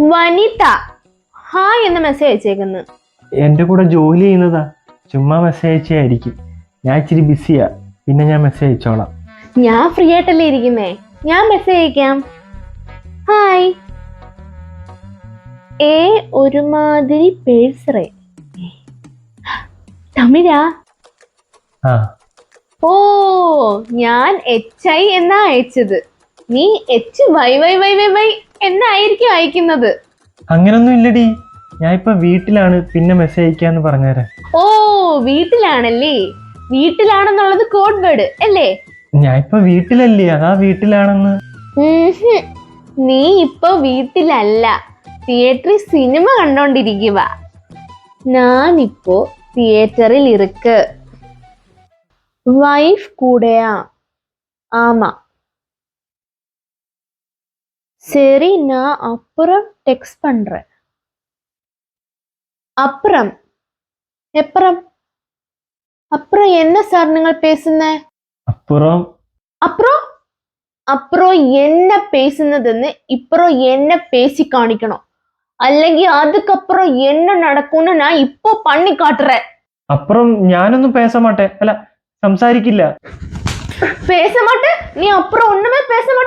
വനിത. Hi എന്ന് message അയച്ചേക്കുന്നു. എന്റെ കൂടെ ജോലി ചെയ്യുന്നതാ. ചുമ്മാ മെസ്സേജ് അയച്ചായിരിക്കും ഞാൻ ഇച്ചിരി ബിസിയാ പിന്നെ ഞാൻ മെസ്സേജ് അയച്ചോളാം. ഞാൻ ഫ്രീ ആയിട്ടല്ലേ ഇരിക്കുന്നേ? ഞാൻ മെസ്സേജ് അയക്കാം. ഹായ് ഏ ഒരുമാതിരി പേഴ്സറേ. തമിഴാ? ആ. ഓ ഞാൻ എച്ച് ഐ എന്നാ അയച്ചത്. നീ H Y Y Y Y Y എന്നായിരിക്കും അയക്കുന്നത്. അങ്ങനൊന്നും ഇല്ലടി. ഞാൻ ഇപ്പൊ വീട്ടിലാണ്. പിന്നെ മെസ്സേജ് അയക്കാന്ന് പറഞ്ഞുതരാം ഓ വീട്ടിലാണല്ലേ? വീട്ടിലാണെന്നുള്ളത് കോഡ് വേർഡ് അല്ലേ? ഞാൻ ഇപ്പൊ വീട്ടിലല്ലേ. അതാ വീട്ടിലാണെന്ന്. നീ ഇപ്പൊ വീട്ടിലല്ല. തിയേറ്ററിൽ സിനിമ കണ്ടോണ്ടിരിക്കുക ഞാനിപ്പോ തിയേറ്ററിൽ ഇരിക്ക്. വൈഫ് കൂടെയാ. ആമാ. சரி நான் அப்புறம் டெக்ஸ்ட் பண்றேன் அப்புறம் எப்புறம் அப்புறம் என்ன சார் நீங்கள் பேசுன അപ്പുറം அப்புறம் அப்புறம் என்ன பேசுனதுன்னு இப்புறம் என்ன பேசி காணிக்கணும் അല്ലെങ്കിൽ அதுக்கப்புறம் என்ன நடக்கும்னு நான் இப்போ பண்ணி காட்டுறேன் അപ്പുറം ഞാനൊന്നും പേസ മാട്ടെ അല്ല സംസാരിക്കില്ല பேச மாட்டேன் நீ அப்புறம் ஒண்ணுமே பேச மாட்டேன் சொல்லுடா சொல்லுடா